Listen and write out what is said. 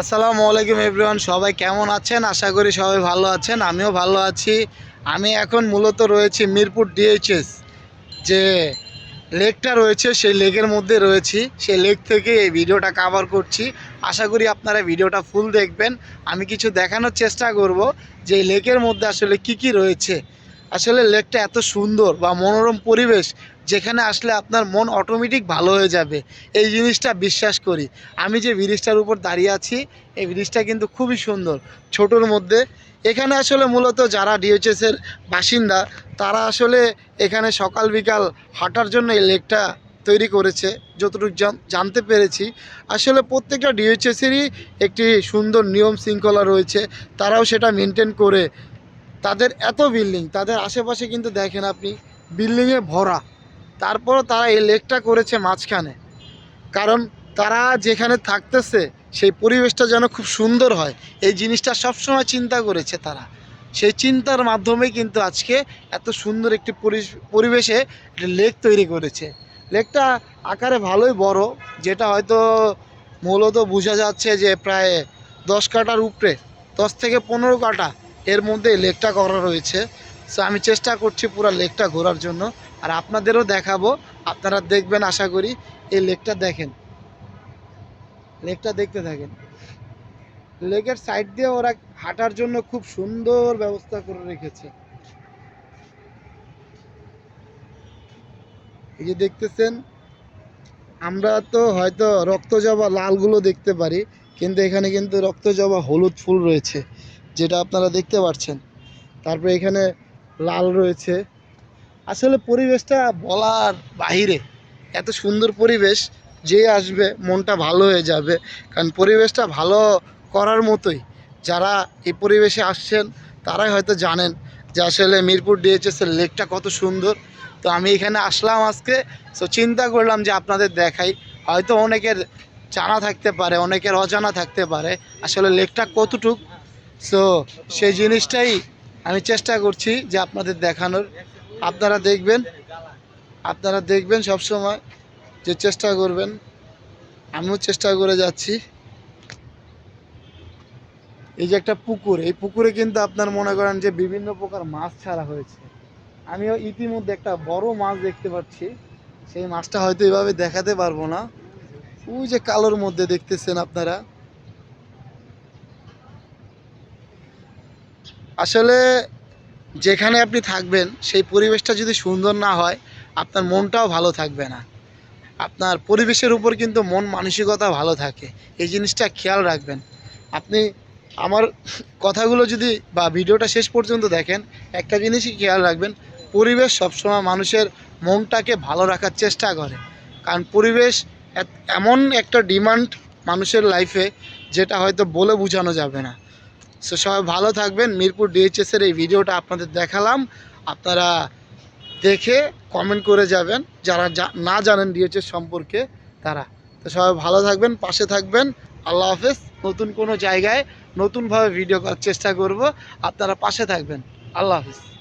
আসসালামু আলাইকুম এভরিওয়ান, সবাই কেমন আছেন? আশা করি সবাই ভালো আছেন, আমিও ভালো আছি। আমি এখন মূলত রয়েছি মিরপুর ডিএইচএস যে লেকটা রয়েছে, সেই লেকের মধ্যে রয়েছি। সেই লেক থেকে এই ভিডিওটা কাভার করছি। আশা করি আপনারা ভিডিওটা ফুল দেখবেন। আমি কিছু দেখানোর চেষ্টা করব যে লেকের মধ্যে আসলে কি কি রয়েছে। আসলে লেকটা এত সুন্দর বা মনোরম পরিবেশ যেখানে আসলে আপনার মন অটোমেটিক ভালো হয়ে যাবে। এই জিনিসটা বিশ্বাস করি। আমি যে ব্রিজটার উপর দাঁড়িয়ে আছি, এই ব্রিজটা কিন্তু খুবই সুন্দর। ছোটোর মধ্যে। এখানে আসলে মূলত যারা ডিএইচএসের বাসিন্দা, তারা আসলে এখানে সকাল বিকাল হাঁটার জন্য এই লেকটা তৈরি করেছে, যতটুকু জানতে পেরেছি। আসলে প্রত্যেকটা ডিএইচএসেরই একটি সুন্দর নিয়ম শৃঙ্খলা রয়েছে। তারাও সেটা মেনটেন করে তাদের এত বিল্ডিং তাদের আশেপাশে কিন্তু দেখেন আপনি বিল্ডিংয়ে ভরা। তারপরও তারা এই লেকটা করেছে মাঝখানে। কারণ তারা যেখানে থাকতেছে, সেই পরিবেশটা যেন খুব সুন্দর হয়। এই জিনিসটা সবসময় চিন্তা করেছে তারা। সেই চিন্তার মাধ্যমে কিন্তু আজকে এত সুন্দর একটি পরিবেশে একটা লেক তৈরি করেছে। লেকটা আকারে ভালোই বড়, যেটা হয়তো মূলত বোঝা যাচ্ছে যে প্রায় দশ কাটার উপরে, দশ থেকে পনেরো কাটা। এর মধ্যে লেকটা করা রয়েছে। সো আমি চেষ্টা করছি পুরো লেকটা ঘোরার জন্য। আর আপনাদেরও দেখাবো, আপনারা দেখবেন, আশা করি এই লেকটা দেখেন। লেকটা দেখতে থাকেন। লেকের সাইড দিয়ে ওরা হাঁটার জন্য খুব সুন্দর ব্যবস্থা করে রেখেছে। এই যে দেখতেছেন, আমরা তো হয়তো রক্তজবা লালগুলো দেখতে পারি, কিন্তু এখানে কিন্তু রক্ত জবা হলুদ ফুল রয়েছে। যেটা আপনারা দেখতে পাচ্ছেন। তারপরে এখানে লাল রয়েছে। আসলে পরিবেশটা বলার বাহিরে এত সুন্দর পরিবেশ যে আসবে মনটা ভালো হয়ে যাবে। কারণ পরিবেশটা ভালো করার মতোই যারা এই পরিবেশে আসছেন তারাই হয়তো জানেন যে আসলে মিরপুর ডিএইচএসের লেকটা কত সুন্দর। তো আমি এখানে আসলাম আজকে। সো চিন্তা করলাম যে আপনাদের দেখাই। হয়তো অনেকের জানা থাকতে পারে, অনেকের অজানা থাকতে পারে। আসলে লেকটা কতটুক সো সেই জিনিসটাই আমি চেষ্টা করছি যে আপনাদের দেখানোর। আপনারা দেখবেন আপনারা দেখবেন সব সময় যে চেষ্টা করবেন। আমিও চেষ্টা করে যাচ্ছি। এই যে একটা পুকুর, এই পুকুরে কিন্তু আপনার মনে করেন যে বিভিন্ন প্রকার মাছ ছাড়া হয়েছে। আমিও ইতিমধ্যে একটা বড় মাছ দেখতে পাচ্ছি। সেই মাছটা হয়তো এভাবে দেখাতে পারব না। ওই যে কালোর মধ্যে দেখতেছেন আপনারা। আসলে যেখানে আপনি থাকবেন, সেই পরিবেশটা যদি সুন্দর না হয়, আপনার মনটাও ভালো থাকবে না। আপনার পরিবেশের উপর কিন্তু মন মানসিকতা ভালো থাকে। এই জিনিসটা খেয়াল রাখবেন। আপনি আমার কথাগুলো যদি বা ভিডিওটা শেষ পর্যন্ত দেখেন, একটা জিনিসই খেয়াল রাখবেন, পরিবেশ সবসময় মানুষের মনটাকে ভালো রাখার চেষ্টা করে। কারণ পরিবেশ এমন একটা ডিমান্ড মানুষের লাইফে যেটা হয়তো বলে বোঝানো যাবে না। সো সবাই ভালো থাকবেন। মিরপুর ডিএইচএসের এই ভিডিওটা আপনাদের দেখালাম। আপনারা দেখে কমেন্ট করে যাবেন। যারা না জানেন ডিএইচএস সম্পর্কে, তারা। তো সবাই ভালো থাকবেন, পাশে থাকবেন। আল্লাহ হাফেজ। নতুন কোনো জায়গায় নতুনভাবে ভিডিও করার চেষ্টা করব। আপনারা পাশে থাকবেন। আল্লাহ হাফিজ।